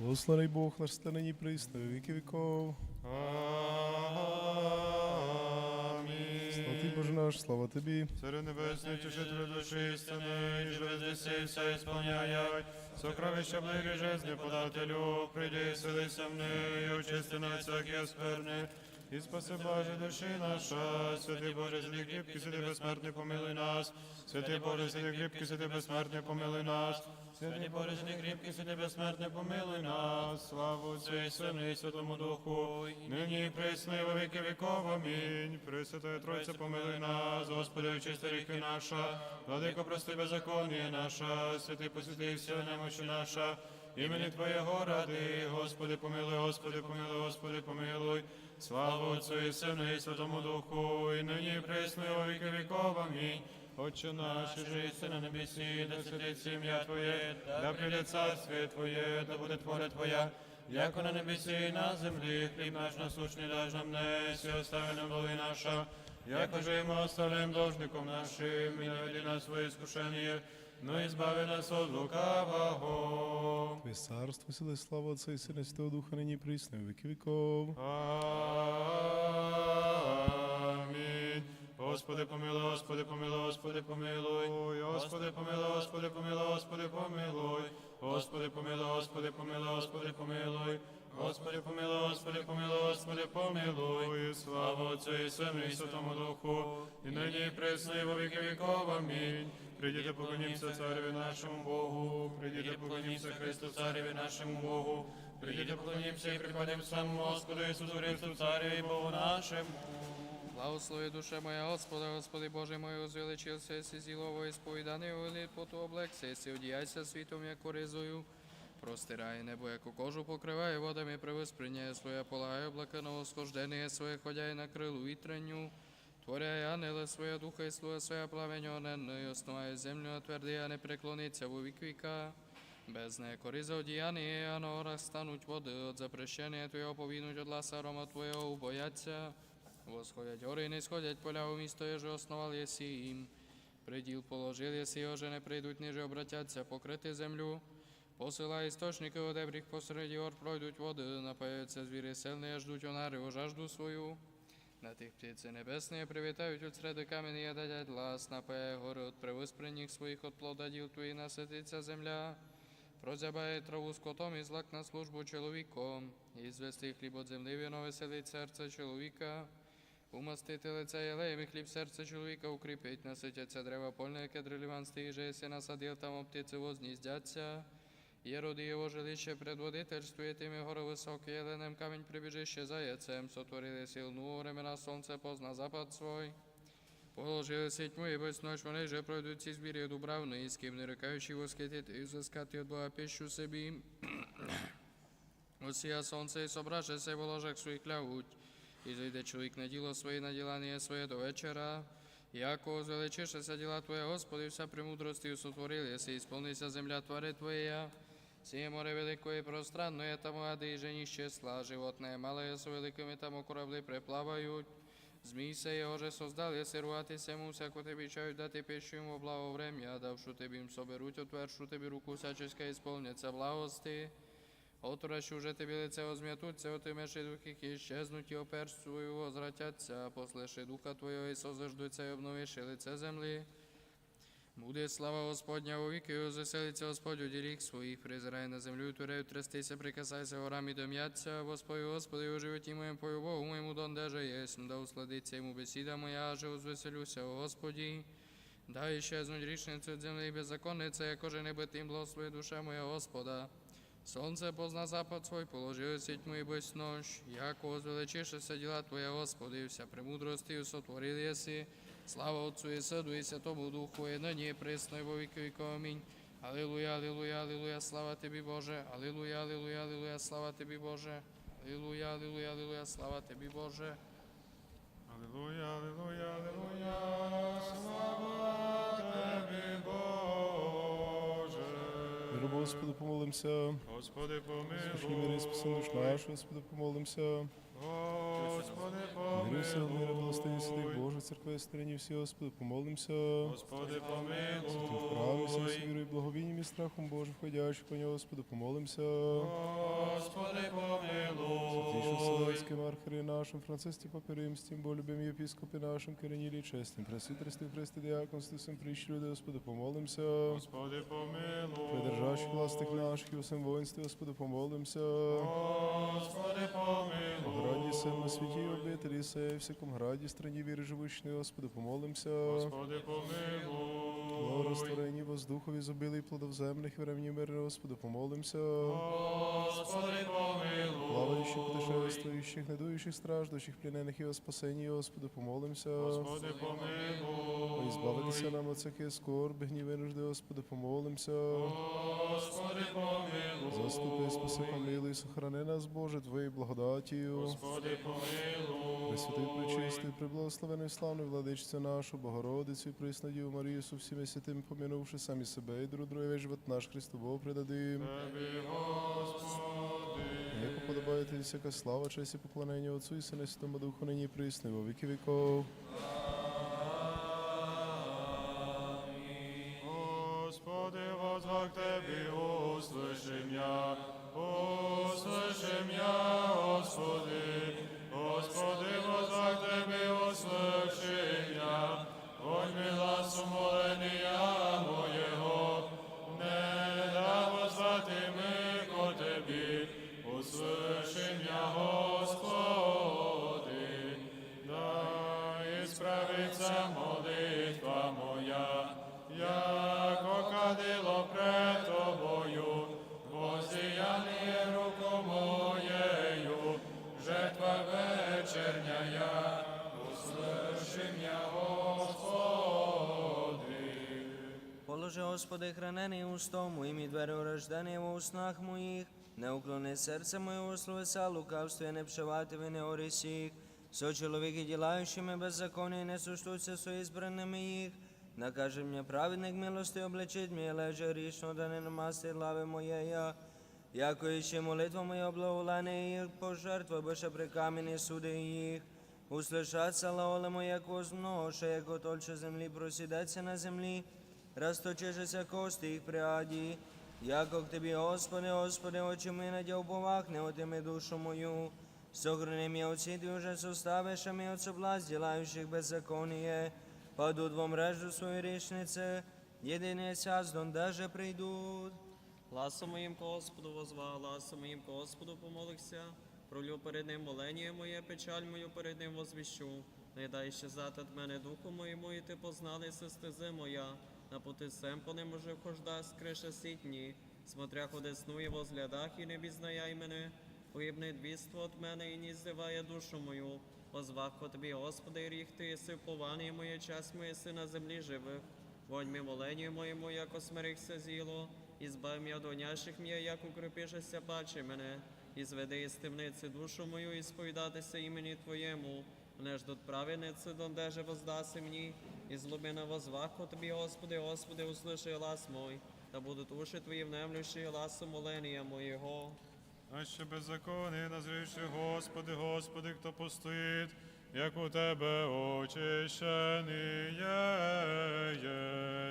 Благословений Бог наш нині присно, і віки віков. Слава Боже наш, слава тобі. Царю небесний, тішителю душі істини, і живе здесь і все ісполняють. Сокровища благи жизни подателю, прийди селися мною, очисти нас всякі оскверни. І спаси Боже душі наша, святий Боже, святий кріпкий, святий безсмертний, помилуй нас. Святий Боже, святий кріпкий, святий безсмертний, помилуй нас. Святий святий кріпкий, святий безсмертний, помилуй нас. Славу і Сину і Святому Духу, нині і присно, во віки віков. Амінь. Пресвятая Тройця, помилуй нас, Господи, очисти ріки наша, владико, прости беззаконня наша, святий посвяти вся немощі наша, імені Твоєго ради, Господи, помилуй, Господи, помилуй, Господи, помилуй. Слава Отцю і Сину і Святому Духу, і нині і присно, во віки віков. Амінь. Отче наш, же єси на небесі, да святиться ім'я Твоє, да прийде царствие Твоє, да буде воля Твоя, яко на небесі і на землі, хліб наш насущний даж нам днес, і остави нам доли наша, яко же і ми оставляємо должником нашим, і не веди нас своє искушення, но і збави нас от лукавого. Твоє царство, сили, слава Отця і Сина, Святого Духа, нині присно, віки віков. Амінь. Господи помилуй, Господи помилуй, Господи помилуй. Господи помилуй, Господи помилуй, Господи помилуй. Господи помилуй, Господи помилуй, Господи помилуй. Господи помилуй, Господи помилуй, Господи помилуй. Слава Отцю і Сину і Святому Духу. І нині і присно, во віки віков. Амінь. Прийдіте, поклонімся цареві нашому Богу. Прийдіте, поклонімся Христу, цареві нашому Богу. Прийдіте, поклонімся і припадемо самому Господу Ісусу Христу, цареві і Богу нашому. Благослови душа моя Господа, Господи Боже мой, возвеличился, если зілово исповіданий, увелит поту облекся, если одіяйся світом, як коризою. Простирає небо, яку кожу покриває водами, превосприняє своє полагає облака на восхождення своє, ходяє на крилу вітренню. Творяє ангела своє духа і слуга своє пламення оненно, і основає землю на твердий, а не преклониться во вік віка. Без неї кориза одіяння, а на горах стануть води, от запрещення Твоєго повінуть от ласа арома Твоєго убояться. Восходять гори, не сходять поля у місто, еже основал єсі їм. Приділ положив єсі, його не прийдуть, ниже обратяться, покрити землю. Посила істочники у дебріх посеред гор пройдуть води, напаються звірі сильні, ждуть онари у жажду свою. На тих птиці небесні привітають от среди камені, а дадять глас, напає гори от превиспрених своїх от плода діл твої насититься земля. Прозябає траву скотом і злак на службу чоловіком, і звести хліб от землі, вино веселить серце чоловіка. Умастити лице єлеєм і хліб серце чоловіка укріпить, наситяться дерева польне, кедри ліван стиже, єси насадил, там о птиці возніздяться. Є роди його жилище предводительствує тими гори високі, єленем камінь прибіжище заяцем, сотворили силну времена сонце позна запад свой. Положили сеть мою, без ночь вони же пройдуть ці збірі дубравної, з ким не рекаючи восхитити і взискати від Бога пищу собі. Осія сонце і собраше се в ложах своїх лягуть, і зайде чоловік на діло своє, на ділання своє до вечора. Яко звеличишеся діла Твоє, Господи, вся премудростю сотворили, си ісполнися земля твари Твоя. Сіє море великое пространное, там ади і жені числа, животне мале з великими там корабли приплавають. Змій се його же создал, єси рватися йому, всяко тобі чають дати пищу йому благо врем'я, давшу тобі їм соберуть, отвершу тобі руку всяческа ісполняться благости. Оторощу уже тобі лице озм'ятуться, отимеши дух їх і щезнуть, і оперш свою возвратяться, послеши духа Твого і созаждуться, і обновиши лице землі. Буде слава Господня у віки, і заселиться Господь у ділік своїх, призирай на землю, турею трястися, прикасайся горам і дом'яться, Господи, Господи, у животі моєму пою Богу моєму дондеже єсмь, да усладиться йому бесіда моя, аже узвеселюся, о Господі. Дай щезнуть річницю землі і беззаконниця, якоже не битим благослови душа моя Господа. Сонце позна запад свой, положив сіть мою без нож, яко возвеличишеся діла Твоя, Господи, вся премудрости сотворил єси. Слава Отцу і Сину і Святому Духу, і нині і присно, і во віки віков. Амінь. Алілуя, алілуя, алілуя, слава Тобі, Боже. Алілуя, алілуя, алілуя, слава Тобі, Боже. Алілуя, алілуя, алілуя, слава Тобі, Боже. Аллилуйя, аллилуйя, аллилуйя, слава Тобі, Боже. Миру Господу помолимся. Господи, Слушні мири, спаси душ наш, Господи, помолимся. Господи, Мирися, мира, благослови святий помилуй. Церкви, стороні всі, Господи, помолимся. Господи, помилуй. з вірою, благовінням і страхом Божим, входящих по нього, Господи, помолимся. Господи, помилуй. Вселенським архиерею нашим, Францисті Папі Римським, бо любим єпископі нашим, Киринілі честним, пресвітерстві, Христи, діаконстві, всім прищі люди, Господи, помолимся. Господи, помилуй. Придержащих властих наших і усім воїнстві, Господи, помолимся. Господи, помилуй. граді сем на святі обителі сей, всяком граді, страні віри живучний, Господи, помолимся. Господи, помилуй. Благорастворені воздухові зобилий плодов земних, времені мир, Господи, помолимся. Господи, помилуй. Плаваючих, путешествуючих, недуючих, страждущих, плінених і о спасенні, Господи, помолимся. Господи, помилуй. Ой, збавитися нам от всякої скорби, гніви нужди, Господи, помолимся. Господи, помилуй. Заступи, спаси, помилуй, сохрани нас, Боже, Твоєю благодатію. Господи, помилуй. Пресвятий, пречистий, приблагословений, славний владичця нашу, Богородицю і Преснодію Марію, со всіми святими, помінувши самі себе і друг друге живот наш Христового предадим. Тебі, Господи. Як подобає тобі всяка слава, честь і поклонення Отцу і Сину і Святому Духу, нині і присно, во віки віков. возвах Тебе, услыши меня, услыши меня, Господи. Господи, возвах Тебе, услыши меня, Возьми глаз умоления Положи, Господи, хранений устом моїм і двері урождені в уснах моїх, не уклони серце моє словеса, лукавство не пшивати ви не орисіх. Со чоловіки, ділаючими беззаконня, і не суштуться со ізбраними їх. Накаже мені праведник милости облечить мені, леже грішно, да не намасти лави моєя. Яко іще молитва моя благоволення їх пожертва, боже при камені суди їх. Услышаться лаоле моя козмноша, яко тольче землі просідеться на землі, розточишеся кости їх приаді. Яко к тобі, Господи, Господи, очі мої надяв повах, не отими душу мою. Сохрани м'я оці, уже составиш, а мій от соблазн, ділаючих беззаконіє. Падуть во мрежу свою річнице, єдиний час, дондаже прийдуть. Гласом моїм Господу возва, гласом моїм Господу помолився. Пролю перед ним молення моє, печаль мою перед ним возвіщу. Не дай щезати від мене духу моєму, і ти познали се стези моя. Пути сем по ним уже вхожда скриша сітні. Смотря ходи снує возглядах і не бізнаяй мене. Погибне двіство від мене і не здиває душу мою. Озвах ко тобі, Господи, ріх ти єси впований моє, час моє си на землі живих. Вонь моленню моєму, яко смирихся зіло, і збав м'я до няших м'я, як укріпишеся, паче мене, і зведи із темниці душу мою, і сповідатися імені Твоєму. Мене ж тут праведниці, дондеже воздаси мені, і злобина возвах по Тобі, Господи, Господи, услыши глас мой, та будуть уші Твої внемлющі гласу молення моєго. А ще беззаконний назрівши, Господи, Господи, хто постоїть, як у Тебе очищений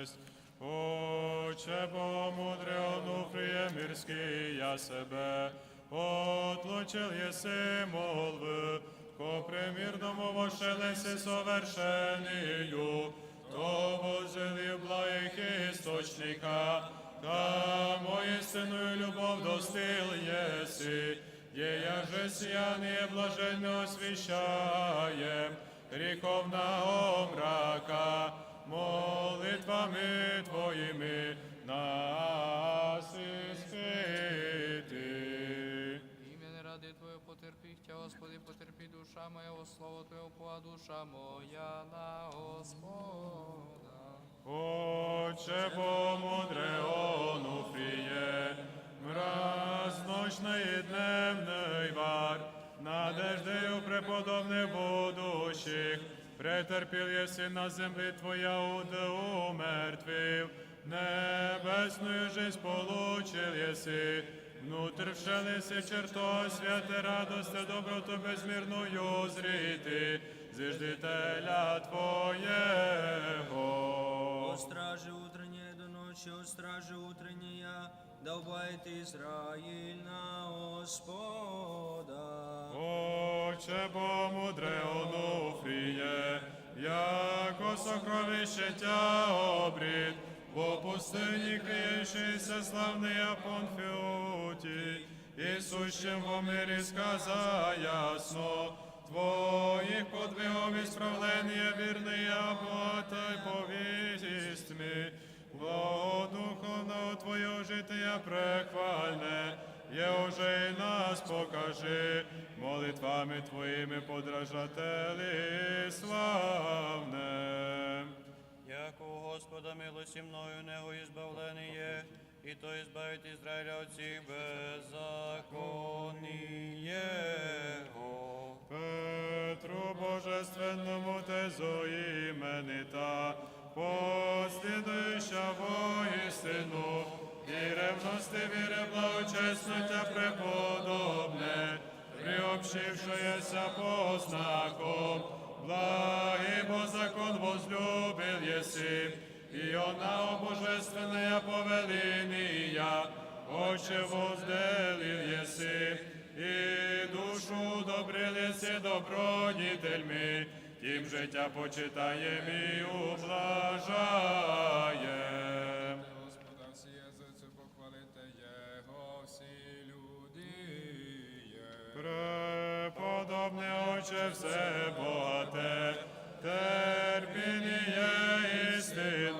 єсть. Отче Бо мудре онуфріє мирський я себе, отлучил єси молви, ко примірному вошелесі совершенію, то возжелив благих істочника, там істинную любов достил еси, ея же сияние блаженно освящаем, греховного мрака, молитвами Твоими нас Тя, Господи, потерпі душа моя, о слово Твоє, упова душа моя на Господа. Отче помудре онуфрие, мраз ночный и дневный вар, надеждою преподобных будущих, претерпел еси на землі Твоя уде умертвив, небесную жизнь получил еси, Внутрь вшелися черто, святе радосте, доброту безмірною зріти, зиждителя Твоєго. О стражи утреннее до ночи, о стражи утренняя, да убавит Израиль на Господа. Отче бо мудре онуфріє, яко сокровище тя обрід, в пустині криєшися славний Апонфіуті, і сущим в мирі сказа ясно, Твоїх подвигов і справлення вірний Бога й повість ми, Благодуховно Твоє життя прехвальне, є уже й нас покажи, молитвами Твоїми подражателі славне. Яко у Господа милості мною него избавлений є, і то избавить Ізраїля от всіх беззаконієго. Петру Божественному тезо іменита, послідуюча воістину, і ревності віри благочесноття преподобне, приобщившоеся по знаком, благий бо закон возлюбил і она божественная повеління, Отче возделил єси, і душу добрил єси добронітельми, тим життя почитаєм і ублажаєм. Господа всі язиці похвалите Його, всі люди. Преподобне Отче все богате, терпіння істину, і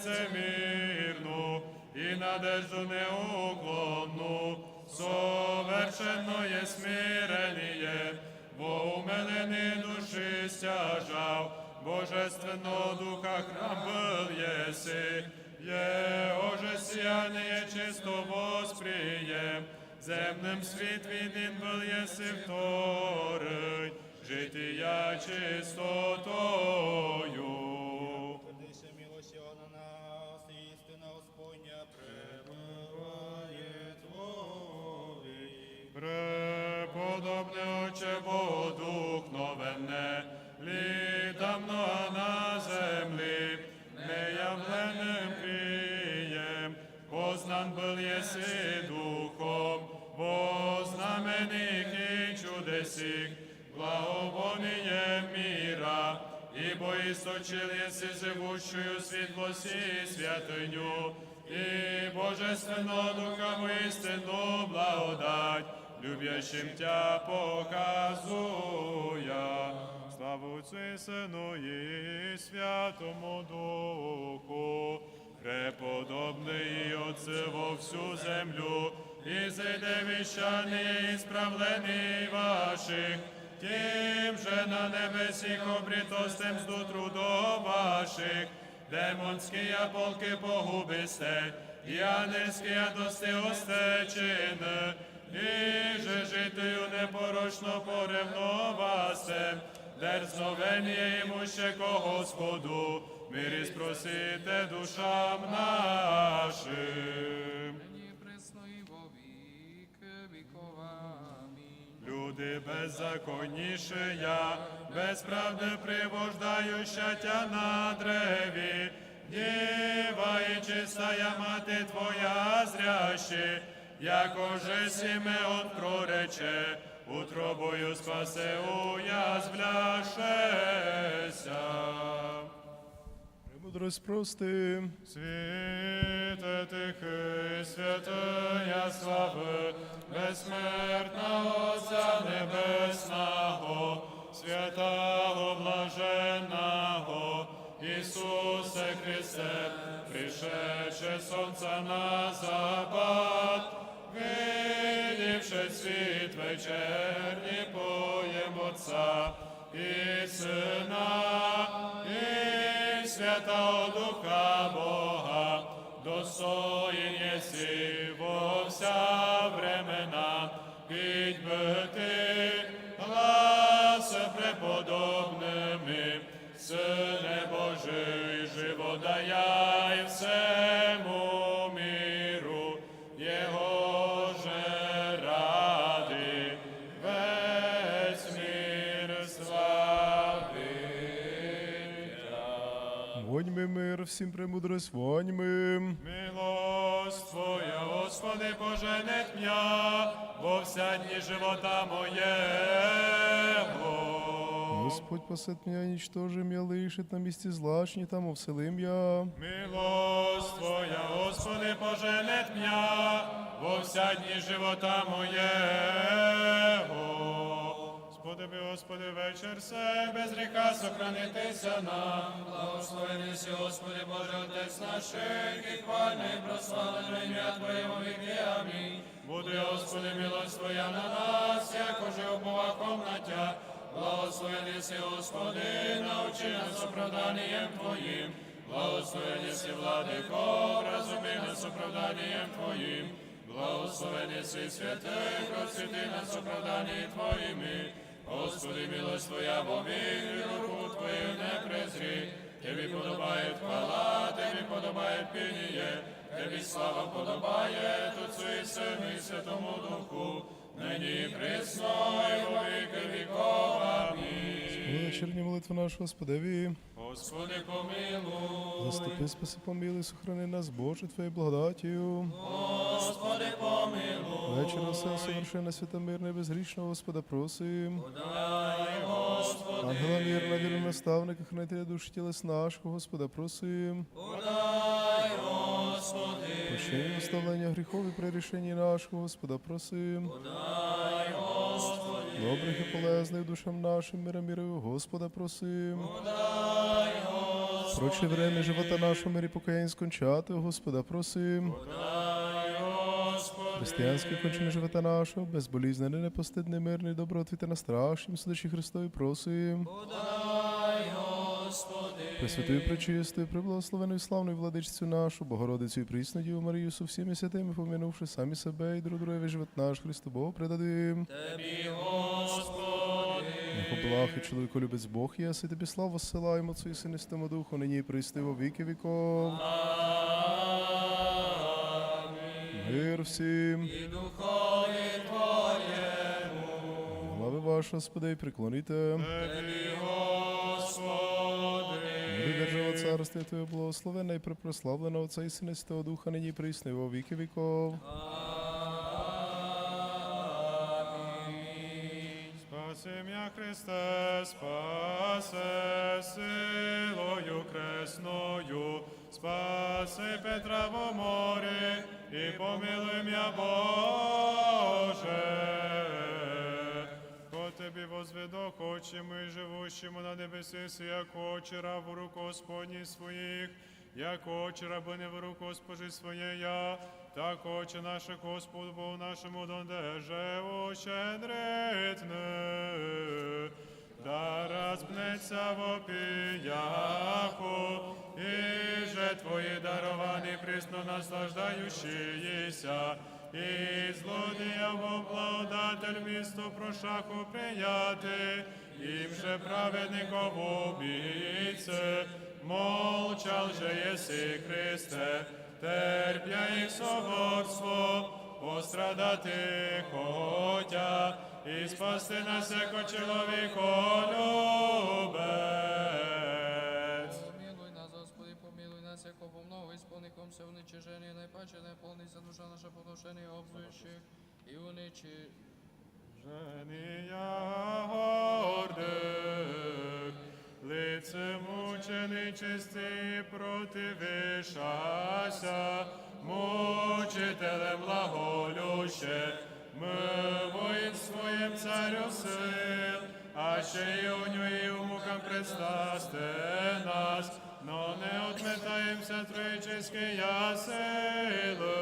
любов нелицемірну, і надежду неуклонну, совершенно є смирення, бо умилені душі стяжав, Божественного Духа храм был еси, Его же сияние чисто восприем, земним світ відін был єси вторий, життя чистотою. Преподобне Отче Богодухновенне, літа много на землі, неявленим крієм, познан был єси духом, бо знамених і чудесих, благовоніє міра, ибо источил еси живущую світлості святиню, і Божественного Духа істину благодать, любящим Тя показуя. Славу Отцю і Сину і Святому Духу, преподобний Отце во всю землю, і зайде віщаний і справлений ваших, тим же на небесіх обрітостем зду трудов ваших, демонські полки погубисте, і ангельські дости остечини, і же житию непорочно поревновасте, дерзновення йому ще ко Господу, мирі спросите душам нашим. Люди беззаконніше я, без правди привождающа тя на древі, діва і чистая мати твоя зряще, яко же Сімеон прорече, утробою спасе уязвляшеся. Премудрость прости, Світе тихий, святая слави, безсмертного Отця Небесного, святого блаженного, Ісусе Христе, пришедше сонця на світ вечерній поєм Отця і Сина, і Святого Духа Бога, достоїн єси во вся времена, ти гласа преподобними, Сине мир, всім премудрость воньми. Милость Твоя, Господи, поженет м'я, во вся дні живота моєго. Господь посет меня, ничтожим я лишит на місці злачні, там овселим я. Милость Твоя, Господи, поженет м'я, во вся дні живота моєго. Сподоби, Господи, вечір сей, без гріха сохранитися нам. Благословений си, Господи Боже, Отець наш, і хвальне і прославлене ім'я Твоє во віки. Амінь. Буде, Господи, милость Твоя на нас, як уже обова комнатя. Благословений си, Господи, научи нас оправданням Твоїм. Благословений си, владико, разуми нас оправданням Твоїм. Благословений си, святий, просвіти нас оправданні Твоїми. Господи, милость Твоя вовік, руку Твою не презри. Тобі подобає хвала, Тобі подобає пініє, Тобі слава подобає, Отцу і Сину і Святому Духу, нині присно, і во віки віков. Амінь. Вечірня молитва наша Господеві. Господи, помилуй. Заступи, спаси, помилуй, сохрани нас, Боже, Твоєю благодатію. Господи, помилуй. Вечора все совершенно святомирне, безгрішного Господа просим. Дай, Господи, Ангела мирна, віру наставника, хранителя душі тілес нашого, Господа просим. дай, Господи, Прощення наставлення гріхов і при нашого, Господа просим. дай, Господи, Добрих і полезних душам нашим, мира мірою, Господа просим. дай, Господи, Проче время живота нашого мирі покаянь скончати, Господа просим. дай, Християнське кончення живота нашого, безболізнене, непостидне, мирне, добротвіте на страшнім судачі Христові просим. дай, Господи, Пресвятою, пречистою, преблагословеною, славною владичцю нашу, Богородицю і прісну Діву Марію, со всіми святими, помінувши самі себе і друг друге живот наш Христу Богу предадим. Тебі, Господи, і чоловіко любець Бог єси, тобі славу зсилаємо Отцю і Синистому Духу, нині і присти віки віков. Мир всім. і Духові Твоєму, Глави ваші, Господи, приклоніте. Тебі, Господи, держава царстві Твоє благословенна і препрославлена Отця і Сина Святого Духа, нині присни во віки віков. Спаси м'я Христе, спасе силою кресною, спаси Петра в морі і помилуй м'я Боже. По Тебі возведо хочемо і живущому на небесі, як очі в руку Господні своїх, як очі рабини в руку Госпожи своєя, так очі наших Господу Богу нашому дондеже ощедритне, да розпнеться в опіяху, і же Твої даровані присно наслаждаючіся, і злодіям обладатель місто прошаху прияти, їм же праведников убійце, молчал же єси Христе, терпя їх соборство, пострадати хотя, і спасти нас, яко чоловіколюбець. По много исполником се уничижение, найпаче не полнится душа наша поношение обзующих и уничи. Женія гордих, лице мученичисти противишася, мучителем благолюще, ми воїн своїм царю сил, а ще й уню і у мукам предстасте нас, отметаємся троїчеської ясили.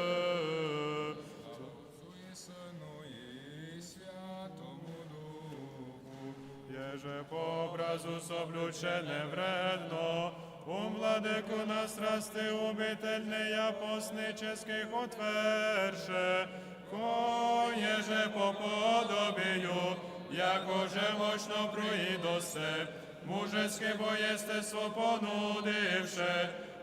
Jeże po obrazu sobljučene vredno, u mladeku na strasti ubiteljne ja posničeskih otverše, koježe po podobiju, jakože moćno pruido se, mužeske bojestvo ponudivše, Подщавши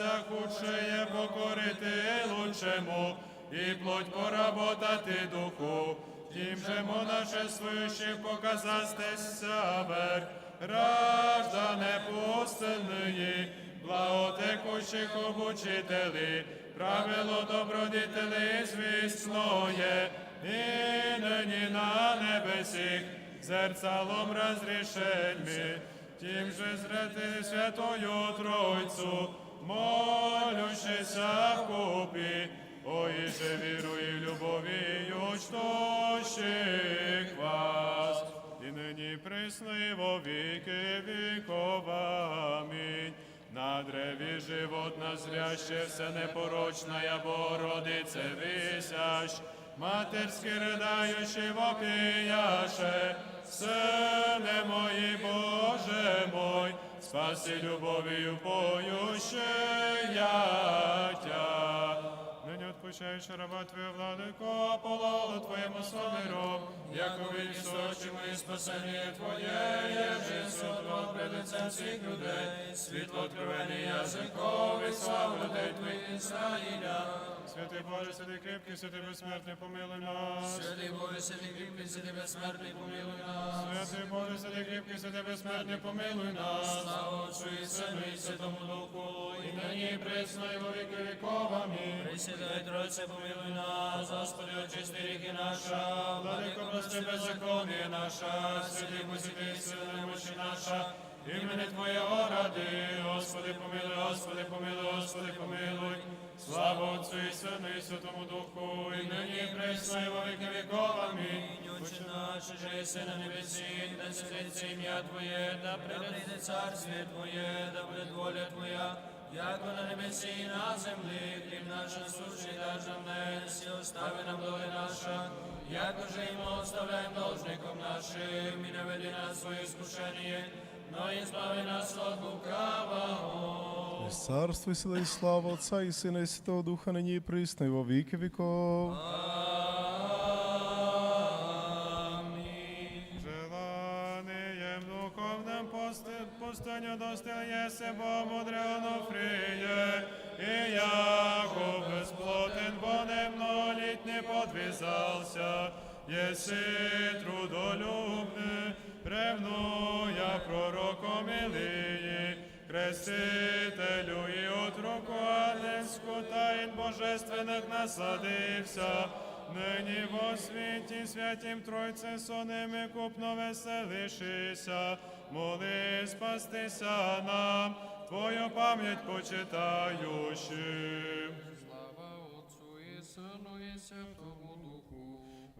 ся худшее покорити лучшему, і плоть поработати духу, тим же монашествуючих показастеся верх, граждане пустынные, благотекущих обучителей, правило добродетели звестное, и ныне на небесих, зерцалом разрешеньми, тем же зрати Святою Тройцу, молющийся в купи, Ой, же вірую любов'ю чтущих вас, і нині присно во віки віков. Амінь. На древі животна зрящеся непорочная Богородице висящ, матерськи ридаючи вопіяше, Сине мої, Боже мой, спаси любов'ю я тя. Нині отпущаєш раба Твоя владико, пололу Твоєму слові яко вісь очі мої спасення Твоє, єже сотвал пред лицем всіх людей, світло откровення язикові, славу людей Твоїх Ізраїля. Святий Боже, святий кріпкий, святий безсмертний, помилуй нас. Святий Боже, святий кріпкий, святий безсмертний, помилуй нас. Святий Боже, святий кріпкий, святий безсмертний, помилуй нас. Слава Отцю і Сину і Святому Духу, І нині і присно, і во віки віков. Амінь. Пресвятай Тройце, помилуй нас, Господи, очисти ріки наша, Владико, прости беззаконие наша, святий посіти сили немощі наша, імені Твоєго ради, Господи, помилуй, Господи, помилуй, Господи, помилуй. Слава Отцю і Сину і Святому Духу, і нині і присно, і во віки віков. Амінь. Отче наш, же єси на небесі, да святиться ім'я Твоє, да прийде царствие Твоє, да буде воля Твоя, яко на небесі і на землі, хліб наш насущний даж нам днес, остави нам доли наша, яко же і ми оставляем должником нашим, і не веди нас своє искушення, но і збави нас от лукавого. Царство і сила і слава Отця і Сина і Святого Духа, нині і присно, і во віки віков. Желанием духовным посты- пустыню достил есебо мудрено фрие, и яко бесплотен вонем нолить не подвязался, еси трудолюбны, ревнуя пророком Илии, крестителю и от руку Анельску тайн божественных насладився, Нині во світі святім Тройце соними купно веселишися, моли спастися нам, Твою пам'ять почитаючим. Слава Отцу і Сину і Святому.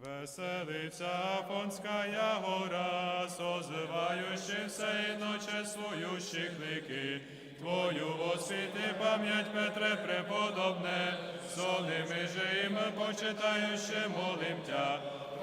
Веселиться Афонская гора, созивающимся і ночествующих лики. Твою освіти пам'ять Петре преподобне, сонними же им почитающе молим Тя.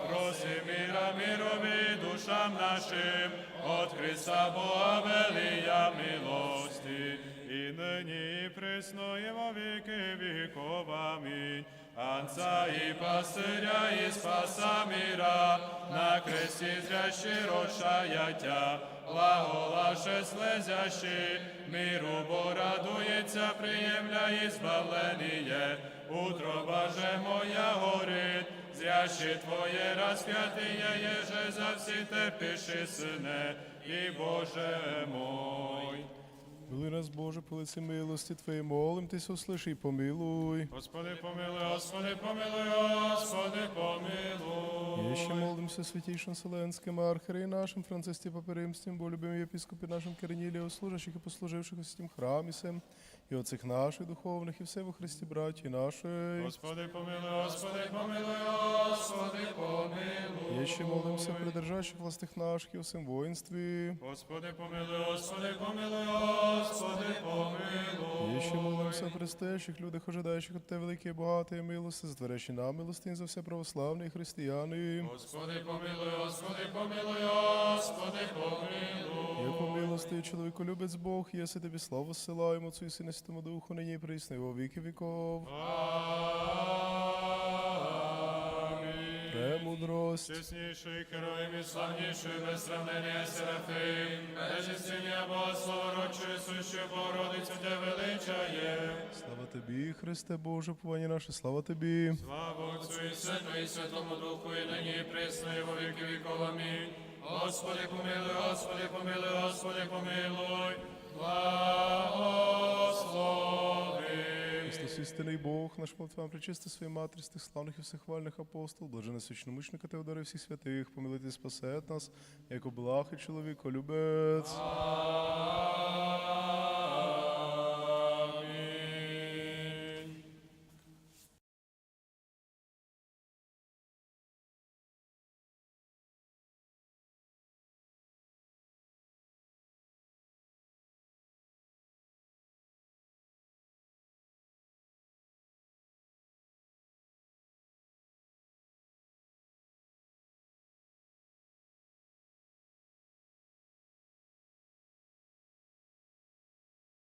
Проси мира мирові душам нашим, от Христа Бога велія милості, і нині і присно, і во віки віков. Амінь. Анца і пастиря, і спаса мира, на кресті зрящі рошаятя, глаголаше слезящі, миру бо радується, приємля і збавленіє, утроба же моя горить, зрящі Твоє розп'ятіє, єже за всі терпіші сине, і Боже мой. Милуй нас, Боже, по лиці милості Твоєї, молим Тись, услиши і помилуй. Господи, помилуй, Господи, помилуй, Господи, помилуй. І ще молимося святійшим Вселенським архиереї нашим, Францисті Паперимстім, бо любим єпископі нашим Корнілію, служащих і послуживших у святім храмі сем, і оцих наших духовних, і все во Христі, браті нашої. Господи, помилуй, Господи, помилуй, Господи, помилуй. І ще молимося придержащих властих наших і у всім воїнстві. Господи, помилуй, Господи, помилуй, Господи, помилуй. І ще молимося предстоящих людях, ожидаючих от Те великі і багаті милости, затворящі нам милостин за все православні і християни. Господи, помилуй, Господи, помилуй, Господи, помилуй. Яко милостивий чоловіку любець Бог, єси тобі славу зсилаємо, Отцю і Сину і Святому Духу, нині і присно, і во віки віков. Амінь. Премудрость. Чесніший героєм і славніший, без сравнення Серафим, Бежествення Бога, словородчою, сущою Богородицю Тя величає. Слава тобі, Христе Боже, повання наше, слава тобі. Слава Отцю і Сину і Святому Духу, і нині і присно, і во віки віков. Амінь. Господи, помилуй, Господи, помилуй, Господи, помилуй. Істинний Бог, наш молитвам причисти своїй матері, тих славних і всехвальних апостол, блажене священомучника Теодора і всіх святих, помилити спасет нас, як облахи чоловіко любець.